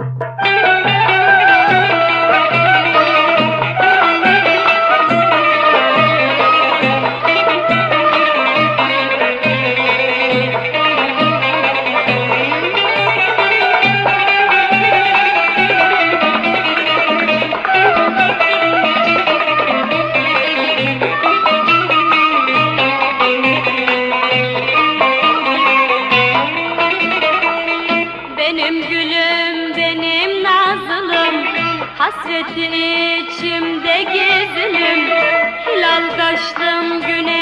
you. Hasretin içimde gizlim Hilal taştım güne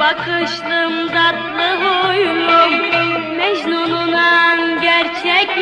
bakışlım tatlı huylum Mecnun'un gerçek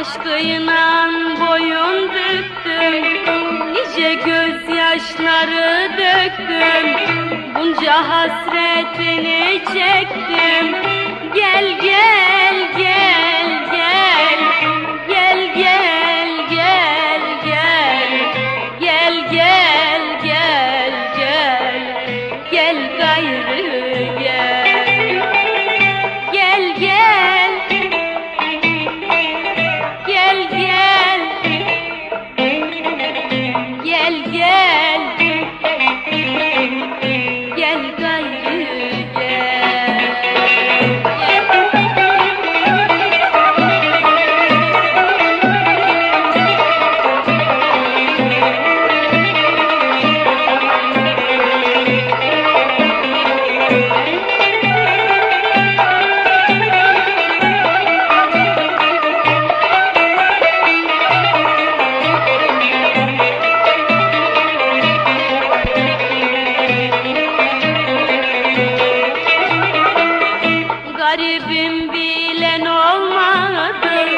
Aşkı inan boyun büktüm. Nice gözyaşları döktüm. Bunca hasretini çektim. Gel gel gel. gülen olmadı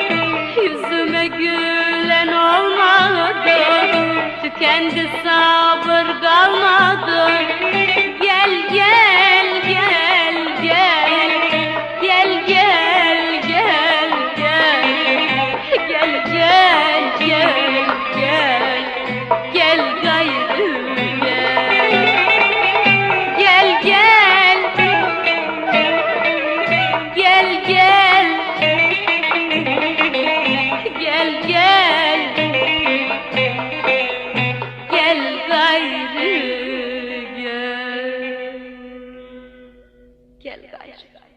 Yüzüme gülen olmadı Tükendi sabır kalmadı. gayrı gel. Gel gayrı.